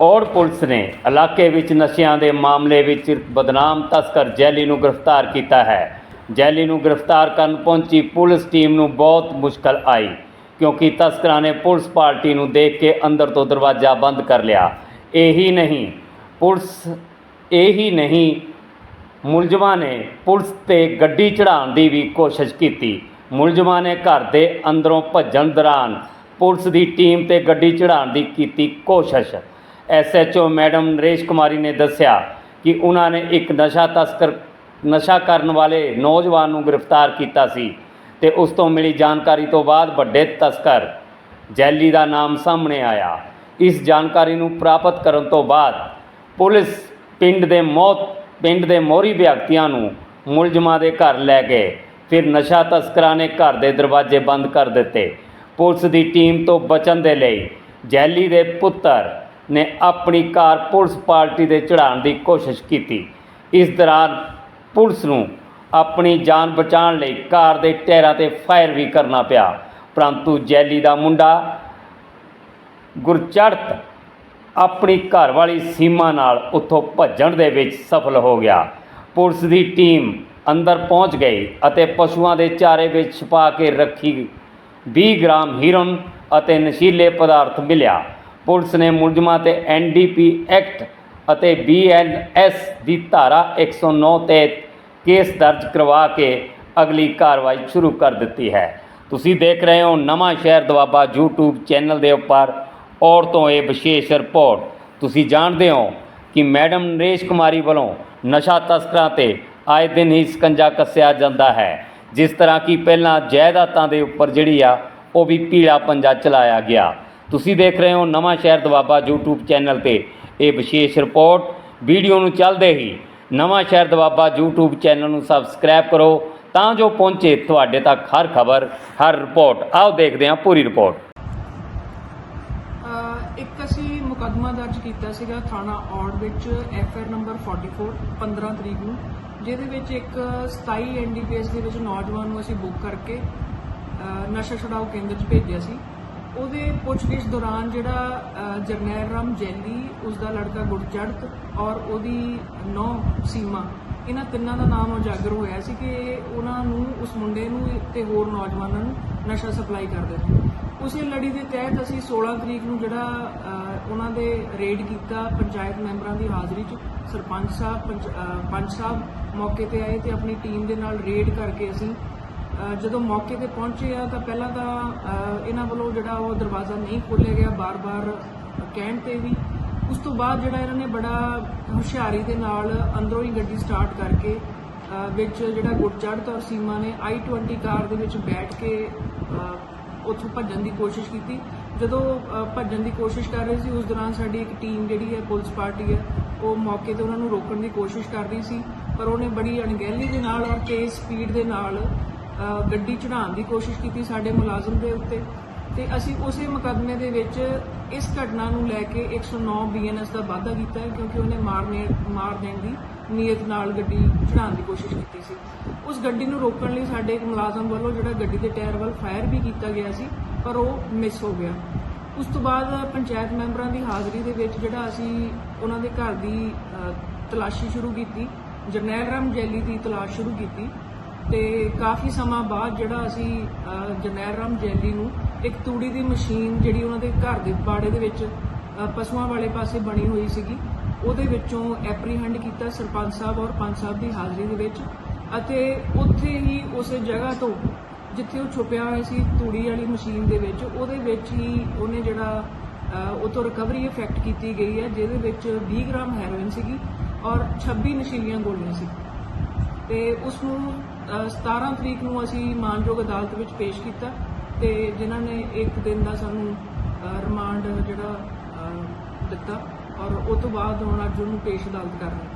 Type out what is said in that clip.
ਔੜ police ਨੇ ਇਲਾਕੇ ਵਿੱਚ ਨਸ਼ਿਆਂ ਦੇ ਮਾਮਲੇ ਵਿੱਚ ਬਦਨਾਮ ਤਸਕਰ ਜੈਲੀ ਨੂੰ ਗ੍ਰਿਫਤਾਰ ਕੀਤਾ ਹੈ। ਜੈਲੀ ਨੂੰ ਗ੍ਰਿਫਤਾਰ ਕਰਨ ਪਹੁੰਚੀ ਪੁਲਿਸ ਟੀਮ ਨੂੰ ਬਹੁਤ ਮੁਸ਼ਕਲ ਆਈ, ਕਿਉਂਕਿ ਤਸਕਰਾਂ ਨੇ ਪੁਲਿਸ ਪਾਰਟੀ ਨੂੰ ਦੇਖ ਕੇ ਅੰਦਰ ਤੋਂ ਦਰਵਾਜ਼ਾ ਬੰਦ ਕਰ ਲਿਆ। ਇਹੀ ਨਹੀਂ, ਪੁਲਿਸ, ਇਹੀ ਨਹੀਂ, ਮੁਲਜ਼ਮਾਂ ਨੇ ਪੁਲਿਸ ਤੇ ਗੱਡੀ ਚੜਾਉਣ ਦੀ ਵੀ ਕੋਸ਼ਿਸ਼ ਕੀਤੀ। ਮੁਲਜ਼ਮਾਂ ਨੇ ਘਰ ਦੇ ਅੰਦਰੋਂ ਭੱਜਣ ਦੌਰਾਨ ਪੁਲਿਸ ਦੀ ਟੀਮ ਤੇ ਗੱਡੀ ਚੜਾਉਣ ਦੀ ਕੀਤੀ ਕੋਸ਼ਿਸ਼। ਐਸਐਚਓ ਮੈਡਮ ਨਰੇਸ਼ ਕੁਮਾਰੀ ਨੇ ਦੱਸਿਆ ਕਿ ਉਹਨਾਂ ਨੇ ਇੱਕ ਨਸ਼ਾ ਤਸਕਰ, ਨਸ਼ਾ ਕਰਨ ਵਾਲੇ ਨੌਜਵਾਨ ਨੂੰ ਗ੍ਰਿਫਤਾਰ ਕੀਤਾ ਸੀ ਤੇ ਉਸ ਤੋਂ ਮਿਲੀ ਜਾਣਕਾਰੀ ਤੋਂ ਬਾਅਦ ਵੱਡੇ ਤਸਕਰ ਜੈਲੀ ਦਾ ਨਾਮ ਸਾਹਮਣੇ ਆਇਆ। ਇਸ ਜਾਣਕਾਰੀ ਨੂੰ ਪ੍ਰਾਪਤ ਕਰਨ ਤੋਂ ਬਾਅਦ ਪੁਲਿਸ ਪਿੰਡ ਦੇ ਮੌਤ, ਪਿੰਡ ਦੇ ਮੋਹਰੀ ਵਿਅਕਤੀਆਂ ਨੂੰ ਮੁਲਜ਼ਮਾਂ ਦੇ ਘਰ ਲੈ ਗਏ। ਫਿਰ ਨਸ਼ਾ ਤਸਕਰਾਂ ਨੇ ਘਰ ਦੇ ਦਰਵਾਜ਼ੇ ਬੰਦ ਕਰ ਦਿੱਤੇ। ਪੁਲਿਸ ਦੀ ਟੀਮ ਤੋਂ ਬਚਣ ਦੇ ਲਈ ਜੈਲੀ ਦੇ ਪੁੱਤਰ ਨੇ ਆਪਣੀ ਕਾਰ ਪੁਲਿਸ ਪਾਰਟੀ ਦੇ ਚੜਾਉਣ ਦੀ ਕੋਸ਼ਿਸ਼ ਕੀਤੀ। ਇਸ ਦੌਰਾਨ ਪੁਲਿਸ ਨੂੰ ਆਪਣੀ ਜਾਨ ਬਚਾਉਣ ਲਈ ਕਾਰ ਦੇ ਟਾਇਰਾਂ ਤੇ ਫਾਇਰ ਵੀ ਕਰਨਾ ਪਿਆ। ਪਰੰਤੂ ਜੈਲੀ ਦਾ ਮੁੰਡਾ ਗੁਰਚੜਤ ਆਪਣੀ ਘਰਵਾਲੀ ਸੀਮਾ ਨਾਲ ਉੱਥੋਂ ਭੱਜਣ ਦੇ ਵਿੱਚ ਸਫਲ ਹੋ ਗਿਆ। ਪੁਲਿਸ ਦੀ ਟੀਮ ਅੰਦਰ ਪਹੁੰਚ ਗਈ ਅਤੇ ਪਸ਼ੂਆਂ ਦੇ ਚਾਰੇ ਵਿੱਚ ਛੁਪਾ ਕੇ ਰੱਖੀ। 20 ਗ੍ਰਾਮ ਹੀਰੋਨ ਅਤੇ ਨਸ਼ੀਲੇ ਪਦਾਰਥ ਮਿਲਿਆ। ਪੁਲਿਸ ਨੇ ਮੁਲਜ਼ਮਾਂ ਤੇ ਐਨਡੀਪੀ ਐਕਟ ਅਤੇ ਬੀਐਨਐਸ ਦੀ ਧਾਰਾ 109 ਤਹਿਤ ਕੇਸ ਦਰਜ ਕਰਵਾ ਕੇ ਅਗਲੀ ਕਾਰਵਾਈ ਸ਼ੁਰੂ ਕਰ ਦਿੱਤੀ ਹੈ। ਤੁਸੀਂ ਦੇਖ ਰਹੇ ਹੋ ਨਵਾਂ ਸ਼ਹਿਰ ਦਵਾਬਾ YouTube ਚੈਨਲ ਦੇ ਉੱਪਰ ਔਰ ਤੋਂ ਇਹ ਵਿਸ਼ੇਸ਼ ਰਿਪੋਰਟ। ਤੁਸੀਂ ਜਾਣਦੇ ਹੋ ਕਿ ਮੈਡਮ ਨਰੇਸ਼ ਕੁਮਾਰੀ ਵੱਲੋਂ ਨਸ਼ਾ ਤਸਕਰਾਂ ਤੇ ਆਏ ਦਿਨ ਹੀ ਸਕੰਜਾ ਕੱਸਿਆ ਜਾਂਦਾ ਹੈ, ਜਿਸ ਤਰ੍ਹਾਂ ਕਿ ਪਹਿਲਾਂ ਜਾਇਦਾਦਾਂ ਦੇ ਉੱਪਰ ਜਿਹੜੀ ਆ, ਉਹ ਵੀ ਪੀਲਾ ਪੰਜਾ ਚਲਾਇਆ ਗਿਆ। ਤੁਸੀਂ ਦੇਖ ਰਹੇ ਹੋ ਨਵਾਂ ਸ਼ਹਿਰ ਦਵਾਬਾ YouTube ਚੈਨਲ ਤੇ। ਇਹ ਵਿਸ਼ੇਸ਼ ਰਿਪੋਰਟ। ਵੀਡੀਓ ਨੂੰ ਚੱਲਦੇ ਹੀ ਨਵਾਂ ਸ਼ਹਿਰ ਦਵਾਬਾ YouTube ਚੈਨਲ ਨੂੰ ਸਬਸਕ੍ਰਾਈਬ ਕਰੋ ਤਾਂ ਜੋ ਪਹੁੰਚੇ ਤੁਹਾਡੇ ਤੱਕ ਹਰ ਖਬਰ, ਹਰ ਰਿਪੋਰਟ। ਆਓ ਦੇਖਦੇ ਹਾਂ ਪੂਰੀ ਰਿਪੋਰਟ। ਇੱਕ ਅਸੀਂ ਮੁਕੱਦਮਾ ਦਰਜ ਕੀਤਾ ਸੀਗਾ ਥਾਣਾ ਔੜ ਵਿੱਚ ਐਫਆਰ ਨੰਬਰ 44 15 ਤਰੀਕ ਨੂੰ, ਜਿਹਦੇ ਵਿੱਚ ਇੱਕ 27 ਐਨਡੀਪੀਐਸ ਦੇ ਵਿੱਚ ਨੌਜਵਾਨ ਨੂੰ ਅਸੀਂ ਬੁੱਕ ਕਰਕੇ ਨਸ਼ਾ ਛੁਡਾਓ ਕੇਂਦਰ 'ਚ ਭੇਜਿਆ ਸੀ। ਉਹਦੇ ਪੁੱਛਗਿੱਛ ਦੌਰਾਨ ਜਿਹੜਾ ਜਰਨੈਲ ਰਾਮ ਜੈਲੀ ਉਸ ਦਾ ਲੜਕਾ ਗੁਰਜੜਤ ਔਰ ਉਹਦੀ ਨੌ ਸੀਮਾ, ਇਹਨਾਂ ਤਿੰਨਾਂ ਦਾ ਨਾਮ ਉਜਾਗਰ ਹੋਇਆ ਸੀ ਕਿ ਉਹਨਾਂ ਨੂੰ, ਉਸ ਮੁੰਡੇ ਨੂੰ ਤੇ ਹੋਰ ਨੌਜਵਾਨਾਂ ਨੂੰ ਨਸ਼ਾ ਸਪਲਾਈ ਕਰਦੇ ਸੀ ਉਸੇ ਲੜੀ ਦੇ ਤਹਿਤ ਅਸੀਂ 16 ਤਰੀਕ ਨੂੰ ਜਿਹੜਾ ਉਹਨਾਂ ਦੇ ਰੇਡ ਕੀਤਾ, ਪੰਚਾਇਤ ਮੈਂਬਰਾਂ ਦੀ ਹਾਜ਼ਰੀ 'ਚ ਸਰਪੰਚ ਸਾਹਿਬ, ਪੰਚ- ਪੰਚ ਸਾਹਿਬ ਮੌਕੇ ਤੇ ਆਏ ਤੇ ਆਪਣੀ ਟੀਮ ਦੇ ਨਾਲ ਰੇਡ ਕਰਕੇ ਅਸੀਂ ਜਦੋਂ ਮੌਕੇ ਤੇ ਪਹੁੰਚੇ ਆ ਤਾਂ ਪਹਿਲਾਂ ਤਾਂ ਇਹਨਾਂ ਵੱਲੋਂ ਜਿਹੜਾ ਉਹ ਦਰਵਾਜ਼ਾ ਨਹੀਂ ਖੋਲ੍ਹਿਆ ਗਿਆ, ਬਾਰ-ਬਾਰ ਕਹਿਣ ਤੇ ਵੀ। ਉਸ ਤੋਂ ਬਾਅਦ ਜਿਹੜਾ ਇਹਨਾਂ ਨੇ ਬੜਾ ਹੁਸ਼ਿਆਰੀ ਦੇ ਨਾਲ ਅੰਦਰੋਂ ਹੀ ਗੱਡੀ ਸਟਾਰਟ ਕਰਕੇ ਵਿੱਚ ਜਿਹੜਾ ਗੁਰਚੜ੍ਹ ਔਰ ਸੀਮਾ ਨੇ i20 ਕਾਰ ਦੇ ਵਿੱਚ ਬੈਠ ਕੇ ਉੱਥੋਂ ਭੱਜਣ ਦੀ ਕੋਸ਼ਿਸ਼ ਕੀਤੀ। ਜਦੋਂ ਭੱਜਣ ਦੀ ਕੋਸ਼ਿਸ਼ ਕਰ ਰਹੇ ਸੀ, ਉਸ ਦੌਰਾਨ ਸਾਡੀ ਇੱਕ ਟੀਮ ਜਿਹੜੀ ਹੈ, ਪੁਲਿਸ ਪਾਰਟੀ ਹੈ, ਉਹ ਮੌਕੇ ਤੇ ਉਹਨਾਂ ਨੂੰ ਰੋਕਣ ਦੀ ਕੋਸ਼ਿਸ਼ ਕਰ ਰਹੀ ਸੀ। ਪਰ ਉਹਨੇ ਬੜੀ ਅਣਗਹਿਲੀ ਦੇ ਨਾਲ ਔਰ ਤੇਜ਼ ਸਪੀਡ ਦੇ ਨਾਲ ਗੱਡੀ ਚੜਾਉਣ ਦੀ ਕੋਸ਼ਿਸ਼ ਕੀਤੀ ਸਾਡੇ ਮੁਲਾਜ਼ਮ ਦੇ ਉੱਤੇ। ਤੇ ਅਸੀਂ ਉਸੇ ਮੁਕੱਦਮੇ ਦੇ ਵਿੱਚ ਇਸ ਘਟਨਾ ਨੂੰ ਲੈ ਕੇ 109 ਬੀਐਨਐਸ ਦਾ ਵਾਅਦਾ ਕੀਤਾ ਹੈ, ਕਿਉਂਕਿ ਉਹਨੇ ਮਾਰਨੇ ਮਾਰ ਦੇਣ ਦੀ ਨੀਅਤ ਨਾਲ ਗੱਡੀ ਚੜਾਉਣ ਦੀ ਕੋਸ਼ਿਸ਼ ਕੀਤੀ ਸੀ। ਉਸ ਗੱਡੀ ਨੂੰ ਰੋਕਣ ਲਈ ਸਾਡੇ ਇੱਕ ਮੁਲਾਜ਼ਮ ਵੱਲੋਂ ਜਿਹੜਾ ਗੱਡੀ ਦੇ ਟਾਇਰ ਵੱਲ ਫਾਇਰ ਵੀ ਕੀਤਾ ਗਿਆ ਸੀ, ਪਰ ਉਹ ਮਿਸ ਹੋ ਗਿਆ। ਉਸ ਤੋਂ ਬਾਅਦ ਪੰਚਾਇਤ ਮੈਂਬਰਾਂ ਦੀ ਹਾਜ਼ਰੀ ਦੇ ਵਿੱਚ ਜਿਹੜਾ ਅਸੀਂ ਉਹਨਾਂ ਦੇ ਘਰ ਦੀ ਤਲਾਸ਼ੀ ਸ਼ੁਰੂ ਕੀਤੀ, ਜਰਨੈਲ ਰਾਮ ਜੈਲੀ ਦੀ ਤਲਾਸ਼ ਸ਼ੁਰੂ ਕੀਤੀ। ਤੇ ਕਾਫੀ ਸਮਾਂ ਬਾਅਦ ਜਿਹੜਾ ਅਸੀਂ ਅ, ਜਰਨੈਲ ਰਾਮ ਜੈਲੀ ਨੂੰ ਇੱਕ ਤੂੜੀ ਦੀ ਮਸ਼ੀਨ ਜਿਹੜੀ ਉਹਨਾਂ ਦੇ ਘਰ ਦੇ ਬਾੜੇ ਦੇ ਵਿੱਚ ਪਸ਼ੂਆਂ ਵਾਲੇ ਪਾਸੇ ਬਣੀ ਹੋਈ ਸੀਗੀ। ਉਹਦੇ ਵਿੱਚੋਂ ਐਪਰੀਹੈਂਡ ਕੀਤਾ ਸਰਪੰਚ ਸਾਹਿਬ ਔਰ ਪੰਚ ਸਾਹਿਬ ਦੀ ਹਾਜ਼ਰੀ ਦੇ ਵਿੱਚ ਅਤੇ ਉੱਥੇ ਹੀ ਉਸੇ ਜਗ੍ਹਾ ਤੋਂ ਜਿੱਥੇ ਉਹ ਛੁਪਿਆ ਹੋਇਆ ਸੀ ਤੂੜੀ ਵਾਲੀ ਮਸ਼ੀਨ ਦੇ ਵਿੱਚ ਉਹਦੇ ਵਿੱਚ ਹੀ ਉਹਨੇ ਜਿਹੜਾ ਉਹ ਤੋਂ ਰਿਕਵਰੀ ਇਫੈਕਟ ਕੀਤੀ ਗਈ ਹੈ ਜਿਹਦੇ ਵਿੱਚ 20 ਗ੍ਰਾਮ ਹੈਰੋਇਨ ਸੀਗੀ ਔਰ 26 ਨਸ਼ੀਲੀਆਂ ਗੋਲੀਆਂ ਸੀ। ਤੇ ਉਸ ਨੂੰ 17 ਤਰੀਕ ਨੂੰ ਅਸੀਂ ਮਾਨਯੋਗ ਅਦਾਲਤ ਵਿੱਚ ਪੇਸ਼ ਕੀਤਾ ਤੇ ਜਿਨ੍ਹਾਂ ਨੇ ਇੱਕ ਦਿਨ ਦਾ ਸਾਨੂੰ ਰਿਮਾਂਡ ਜਿਹੜਾ ਦਿੱਤਾ ਔਰ ਉਸ ਤੋਂ ਬਾਅਦ ਹੁਣ ਅੱਜ ਉਹਨੂੰ ਪੇਸ਼ ਅਦਾਲਤ ਕਰ ਰਹੇ